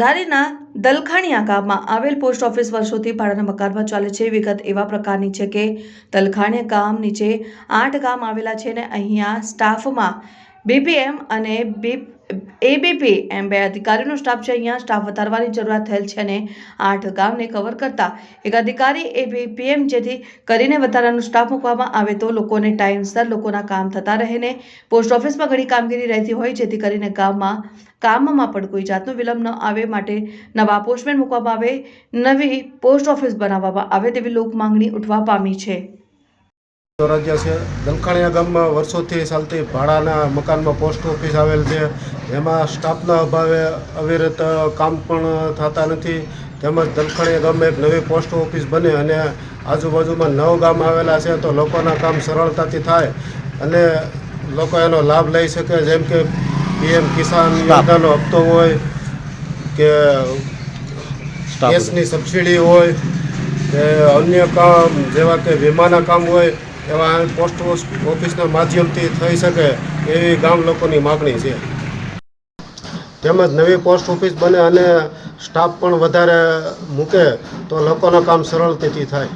ધારીના દલખાણીયા ગામમાં આવેલ post office વર્ષોથી ભાડાના મકાનમાં ચાલે છે. વિગત એવા પ્રકારની છે કે દલખાણીયા ગામ નીચે આઠ ગામ આવેલા છે ને અહીંયા સ્ટાફમાં બીપીએમ અને બી એબીપી એમ બે અધિકારીનો સ્ટાફ છે. અહીંયા સ્ટાફ વધારવાની જરૂરિયાત થયેલ છે અને આઠ ગામને કવર કરતા એક અધિકારી એબીપીએમ જેથી કરીને વધારાનો સ્ટાફ મૂકવામાં આવે તો લોકોને ટાઈમસર લોકોના કામ થતા રહે ને પોસ્ટ ઓફિસમાં ઘણી કામગીરી રહેતી હોય જેથી કરીને ગામમાં કામમાં પણ કોઈ જાતનો વિલંબ ન આવે માટે નવા પોસ્ટમેન મૂકવામાં આવે, નવી પોસ્ટ ઓફિસ બનાવવામાં આવે તેવી લોક માંગણી ઉઠવા પામી છે. રાજ્ય છે. દલખાણીયા ગામમાં વર્ષોથી ચાલતી ભાડાના મકાનમાં પોસ્ટ ઓફિસ આવેલ છે. એમાં સ્ટાફના અભાવે અવિરત કામ પણ થતા નથી. તેમજ દલખાણીયા ગામમાં એક નવી પોસ્ટ ઓફિસ બને અને આજુબાજુમાં નવ ગામ આવેલા છે તો લોકોના કામ સરળતાથી થાય અને લોકો એનો લાભ લઈ શકે. જેમ કે પીએમ કિસાન યોજનાનો હપ્તો હોય કે ગેસની સબસિડી હોય કે અન્ય કામ જેવા કે વીમાના કામ હોય એવા પોસ્ટ ઓફિસના માધ્યમથી થઈ શકે એવી ગામ લોકોની માગણી છે. તેમજ નવી પોસ્ટ ઓફિસ બને અને સ્ટાફ પણ વધારે મૂકે તો લોકોના કામ સરળતાથી થાય.